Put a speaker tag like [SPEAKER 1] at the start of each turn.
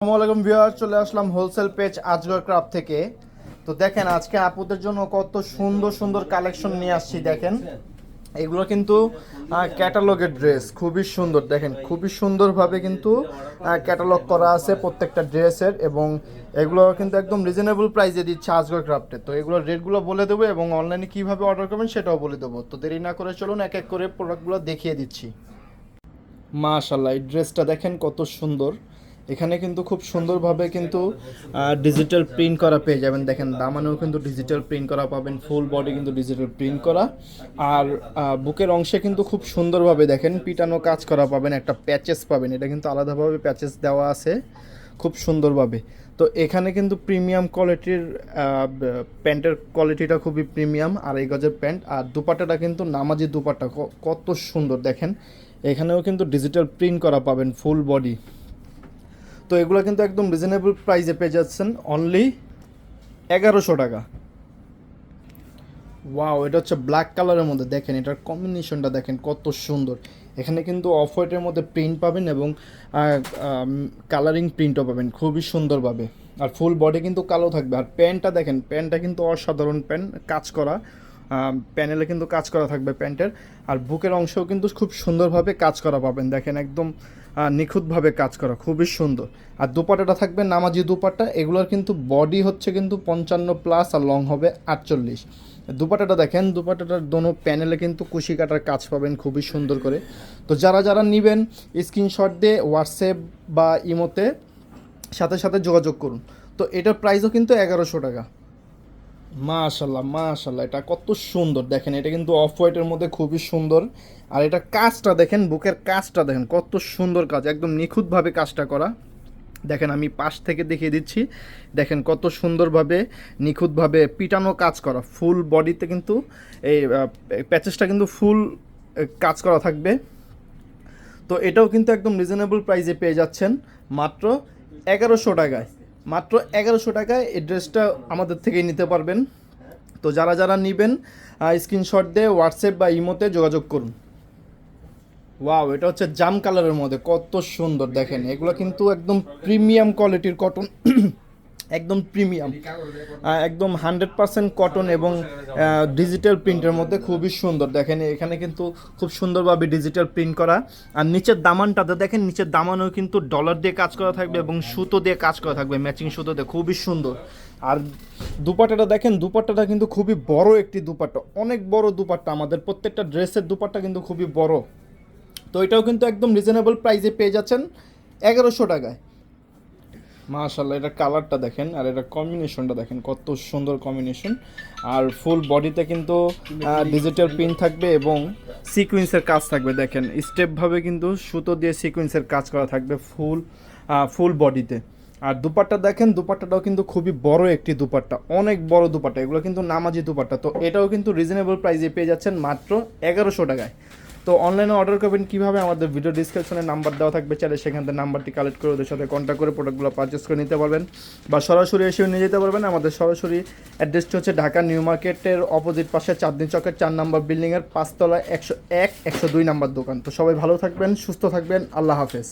[SPEAKER 1] আসসালামু আলাইকুম ভিউয়ার চলে আসলাম হোলসেল পেজ আজগর ক্রাফট থেকে। তো দেখেন, আজকে আপুদের জন্য কত সুন্দর সুন্দর কালেকশন নিয়ে আসছি, দেখেন। এগুলো কিন্তু ক্যাটালগের ড্রেস, খুবই সুন্দর, দেখেন, খুবই সুন্দরভাবে কিন্তু ক্যাটালগ করা আছে প্রত্যেকটা ড্রেসের এবং এগুলো কিন্তু একদম রিজনেবল প্রাইসে দিচ্ছে আজগর ক্রাফটে। তো এগুলোর রেটগুলো বলে দেবো এবং অনলাইনে কীভাবে অর্ডার করবেন সেটাও বলে দেবো। তো দেরি না করে চলুন, এক এক করে প্রোডাক্টগুলো দেখিয়ে দিচ্ছি। মাশাল্লাহ এই ড্রেসটা দেখেন কত সুন্দর। এখানে কিন্তু খুব সুন্দরভাবে কিন্তু ডিজিটাল প্রিন্ট করা পেয়ে যাবেন। দেখেন, দামানেও কিন্তু ডিজিটাল প্রিন্ট করা পাবেন ফুল বডি কিন্তু ডিজিটাল প্রিন্ট করা। আর বুকের অংশে কিন্তু খুব সুন্দরভাবে দেখেন, পিটানো কাজ করা পাবেন, একটা প্যাচেস পাবেন। এটা কিন্তু আলাদাভাবে প্যাচেস দেওয়া আছে, খুব সুন্দরভাবে। তো এখানে কিন্তু প্রিমিয়াম কোয়ালিটির প্যান্টের কোয়ালিটিটা খুবই প্রিমিয়াম আর এই গজের প্যান্ট। আর দুপাট্টাটা কিন্তু নামাজি দুপাট্টা, ক- কত সুন্দর। দেখেন, এখানেও কিন্তু ডিজিটাল প্রিন্ট করা পাবেন ফুল বডি তো এগুলো কিন্তু একদম রিজনেবল প্রাইসে পেয়ে যাচ্ছেন অনলি এগারোশো টাকা। ওয়াও এটা হচ্ছে ব্ল্যাক কালারের মধ্যে। দেখেন, এটার কম্বিনেশনটা দেখেন কত সুন্দর। এখানে কিন্তু অফ হোয়াইটের মধ্যে প্রিন্ট পাবেন এবং কালারিং প্রিন্টও পাবেন। খুবই সুন্দরভাবে। আর ফুল বডি কিন্তু কালো থাকবে। আর প্যান্টটা দেখেন, প্যান্টটা কিন্তু অসাধারণ প্যান্ট, কাজ করা। প্যানেলে কিন্তু কাজ করা থাকবে প্যান্টের। আর বুকের অংশেও কিন্তু খুব সুন্দরভাবে কাজ করা পাবেন। দেখেন একদম নিখুঁতভাবে কাজ করা, খুবই সুন্দর। আর দুপাটাটা থাকবে, নামাজি দুপাট্টা, এগুলোর কিন্তু বডি হচ্ছে কিন্তু পঞ্চান্ন প্লাস আর লং হবে আটচল্লিশ। দুপাটাটা দেখেন, দুপাটাটার দোনো প্যানেলে কিন্তু কুশি কাটার কাজ পাবেন, খুবই সুন্দর করে। তো যারা যারা নেবেন স্ক্রিনশট দিয়ে হোয়াটসঅ্যাপ বা ইমোতে সাথে সাথে যোগাযোগ করুন। তো এটার প্রাইসও কিন্তু এগারোশো টাকা। মাশাল্লাহ মাশাল্লাহ এটা কত সুন্দর। দেখেন, এটা কিন্তু অফ হোয়াইটের মধ্যে খুবই সুন্দর। আর এটা কাজটা দেখেন, বুকের কাজটা দেখেন, কত সুন্দর কাজ, একদম নিখুঁতভাবে কাজটা করা। দেখেন, আমি পাশ থেকে দেখিয়ে দিচ্ছি। দেখেন, কত সুন্দরভাবে, নিখুঁতভাবে পিটানো কাজ করা। ফুল বডিতে কিন্তু এই প্যাচেসটা কিন্তু ফুল কাজ করা থাকবে। তো এটাও কিন্তু একদম রিজনেবল প্রাইসে পেয়ে যাচ্ছেন মাত্র এগারোশো টাকায়। মাত্র এগারোশো টাকায় অ্যাড্রেসটা ড্রেসটা আমাদের থেকেই নিতে পারবেন। তো যারা যারা নেবেন স্ক্রিনশট দিয়ে হোয়াটসঅ্যাপ বা ইমোতে যোগাযোগ করুন। ওয়াও এটা হচ্ছে জাম কালারের মধ্যে, কত সুন্দর দেখেন। এগুলো কিন্তু একদম প্রিমিয়াম কোয়ালিটির কটন একদম প্রিমিয়াম। একদম হান্ড্রেড পার্সেন্ট কটন এবং ডিজিটাল প্রিন্টের মধ্যে খুবই সুন্দর। দেখেন এখানে কিন্তু খুব সুন্দরভাবে ডিজিটাল প্রিন্ট করা। আর নিচের দামানটাতে দেখেন নিচের দামানও কিন্তু ডলার দিয়ে কাজ করা থাকবে এবং সুতো দিয়ে কাজ করা থাকবে ম্যাচিং সুতো দিয়ে। খুবই সুন্দর। আর দুপাট্টাটা দেখেন দুপাট্টাটা কিন্তু খুবই বড় একটি দুপাট্টা। অনেক বড় দুপাট্টা আমাদের। প্রত্যেকটা ড্রেসের দুপাট্টা কিন্তু খুবই বড়। তো এটাও কিন্তু একদম রিজনেবল প্রাইসে পেয়ে যাচ্ছেন এগারোশো টাকায়। মাশাল্লাহ এটা কালারটা দেখেন আর এটা কম্বিনেশনটা দেখেন, কত সুন্দর কম্বিনেশন আর ফুল বডিতে কিন্তু ডিজিটাল প্রিন্ট থাকবে এবং সিকুয়েন্সের কাজ থাকবে। দেখেন স্টেপভাবে কিন্তু সুতো দিয়ে সিকুয়েন্সের কাজ করা থাকবে ফুল ফুল বডিতে আর দুপাট্টা দেখেন, দুপাট্টাটাও কিন্তু খুবই বড় একটি দুপাট্টা, অনেক বড় দুপাট্টা, এগুলো কিন্তু নামাজি দুপাট্টা। তো এটাও কিন্তু রিজনেবল প্রাইসে পেয়ে যাচ্ছেন মাত্র এগারোশো টাকায়। তো অনলাইনে অর্ডার করবেন কীভাবে? আমাদের ভিডিও ডিসক্রিপশনে নাম্বার দেওয়া থাকবে, চাইলে সেখান থেকে নাম্বারটি কালেক্ট করে ওদের সাথে কন্ট্যাক্ট করে প্রোডাক্টগুলো পারচেস করে নিতে পারবেন বা সরাসরি এসেও নিয়ে যেতে পারবেন। আমাদের সরাসরি অ্যাড্রেসটি হচ্ছে ঢাকা নিউ মার্কেটের অপোজিট পাশে চাঁদনি চকের চার নম্বর বিল্ডিংয়ের পাঁচতলা একশো এক, একশো দুই নম্বর দোকান। তো সবাই ভালো থাকবেন, সুস্থ থাকবেন, আল্লাহ হাফেজ।